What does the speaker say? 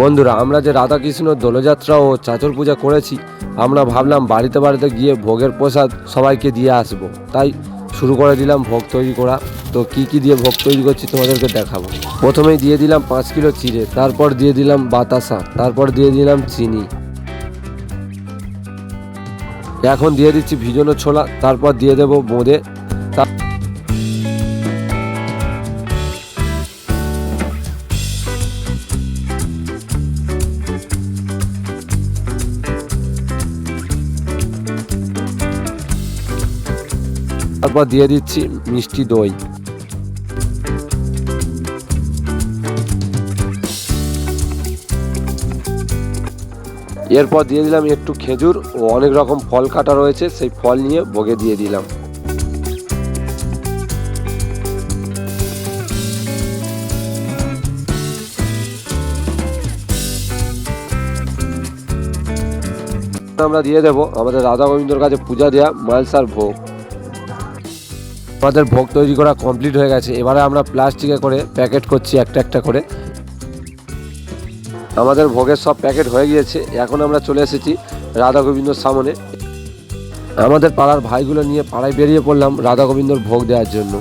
বন্ধুরা, আমরা যে রাধাকৃষ্ণ দোলযাত্রা ও চাচর পূজা করেছি, আমরা ভাবলাম বাড়িতে বাড়িতে গিয়ে ভোগের প্রসাদ সবাইকে দিয়ে আসব। তাই শুরু করে দিলাম ভোগ তৈরি করা। তো কি কি দিয়ে ভোগ তৈরি করছি তোমাদেরকে দেখাবো। প্রথমেই দিয়ে দিলাম পাঁচ কিলো চিড়ে, তারপর দিয়ে দিলাম বাতাসা, তারপর দিয়ে দিলাম চিনি। এখন দিয়ে দিচ্ছি ভিজনো ছোলা, তারপর দিয়ে দেবো বোঁদে। তারপর দিয়ে দিচ্ছি মিষ্টি দই। এরপর দিয়ে দিলাম একটু খেজুর ও অনেক রকম ফল কাটা রয়েছে, সেই ফল নিয়ে ভোগে দিয়ে দিলাম। আমরা দিয়ে দেব আমাদের রাধা গোবিন্দর কাছে পূজা দেওয়া মালসার ভোগ। আমাদের ভোগ তৈরি করা কমপ্লিট হয়ে গেছে। এবারে আমরা প্লাস্টিকে করে প্যাকেট করছি একটা একটা করে। আমাদের ভোগের সব প্যাকেট হয়ে গিয়েছে। এখন আমরা চলে এসেছি রাধা গোবিন্দর সামনে। আমাদের পাড়ার ভাইগুলো নিয়ে পাড়ায় বেরিয়ে পড়লাম রাধা গোবিন্দর ভোগ দেওয়ার জন্য।